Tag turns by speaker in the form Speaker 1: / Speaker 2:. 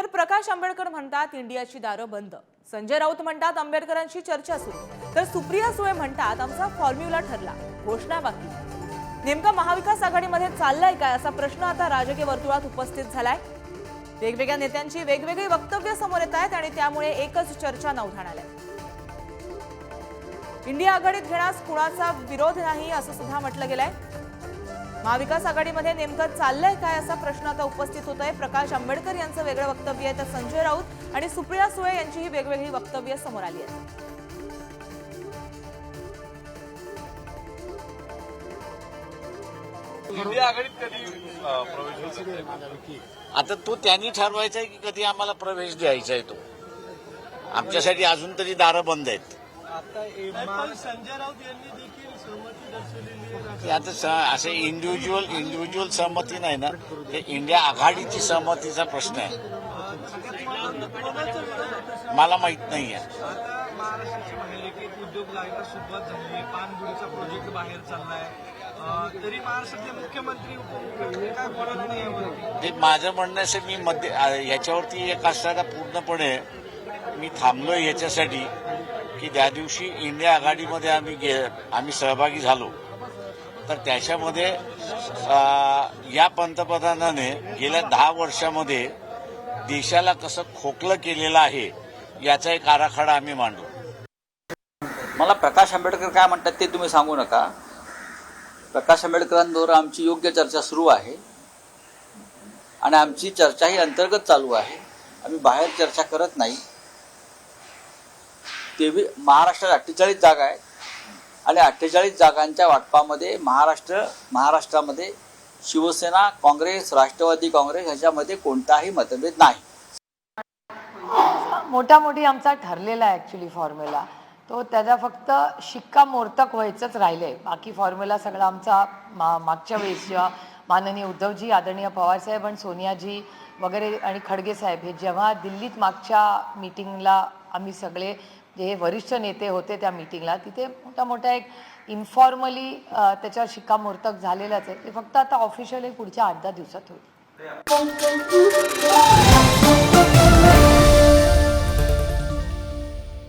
Speaker 1: तर प्रकाश आंबेडकर म्हणतात इंडियाची दारं बंद. संजय राऊत म्हणतात आंबेडकरांशी चर्चा सुरू. तर सुप्रिया सुळे म्हणतात आमचा फॉर्म्युला ठरला. घोषणा बाकी. नेमका महाविकास आघाडीमध्ये चाललाय काय असा प्रश्न आता राजकीय वर्तुळात उपस्थित झालाय? वेगवेगळ्या नेत्यांची वेगवेगळी वक्तव्य समोर येत आहेत आणि त्यामुळे एकच चर्चा न आल्या इंडिया आघाडीत घेण्यास कुणाचा विरोध नाही असं सुद्धा म्हटलं गेलंय. महाविकास आघाडीमध्ये नेमकं चाललंय काय असा प्रश्न आता उपस्थित होत आहे प्रकाश आंबेडकर यांचं वेगळं वक्तव्य आहे तर संजय राऊत आणि सुप्रिया सुळे यांचीही वेगवेगळी वक्तव्य समोर आली आहेत?
Speaker 2: आता तो त्यांनी ठरवायचा आहे की कधी आम्हाला प्रवेश द्यायचा आहे तो. आमच्यासाठी अजून तरी दारं बंद आहेत.
Speaker 3: पण संजय राऊत यांनी देखील
Speaker 2: ते आता स- असे इंडिव्हिज्युअल इंडिव्हिज्युअल सहमती नाही ना. हे इंडिया आघाडीची सहमतीचा प्रश्न आहे. मला माहीत नाही आहे
Speaker 3: महाराष्ट्राची उद्योग लागायला सुरुवात झाली आहे प्रोजेक्ट बाहेर चाललाय तरी महाराष्ट्रातले मुख्यमंत्री उपमुख्यमंत्री काय बोलत नाही
Speaker 2: ते माझं म्हणणं असं मी मध्य याच्यावरती एक असणारा पूर्णपणे मी थांबलोय याच्यासाठी. की त्या दिवशी इंडिया आघाडीमध्ये आम्ही गे आम्ही सहभागी झालो तर त्याच्यामध्ये या पंतप्रधानाने गेल्या दहा वर्षामध्ये देशाला कसं खोकलं केलेलं आहे याचा एक आराखडा आम्ही मांडू.
Speaker 4: मला प्रकाश आंबेडकर काय म्हणतात ते तुम्ही सांगू नका. प्रकाश आंबेडकरांवर आमची योग्य चर्चा सुरू आहे. आणि आमची चर्चा ही अंतर्गत चालू आहे. आम्ही बाहेर चर्चा करत नाही. तेवी महाराष्ट्रात अठ्ठेचाळीस जागा आहेत. आणि अठ्ठेचाळीस जागांच्या वाटपामध्ये महाराष्ट्र महाराष्ट्रामध्ये शिवसेना काँग्रेस राष्ट्रवादी काँग्रेस ह्याच्यामध्ये कोणताही मतभेद नाही.
Speaker 5: मोठामोठी आमचा ठरलेला आहे ॲक्च्युली फॉर्म्युला तो त्याचा फक्त शिक्कामोर्तक व्हायचंच राहिलं आहे बाकी फॉर्म्युला सगळा आमचा मा मागच्या वेळेस जेव्हा माननीय उद्धवजी आदरणीय पवारसाहेब आणि सोनियाजी वगैरे आणि खडगे साहेब हे जेव्हा दिल्लीत मागच्या मीटिंगला आम्ही सगळे जे हे वरिष्ठ नेते होते त्या मीटिंगला तिथे मोठा मोठा एक इन्फॉर्मली त्याच्यावर शिक्कामोर्तक झालेलाच आहे. ते फक्त आता ऑफिशियल पुढच्या आठ दहा दिवसात होईल.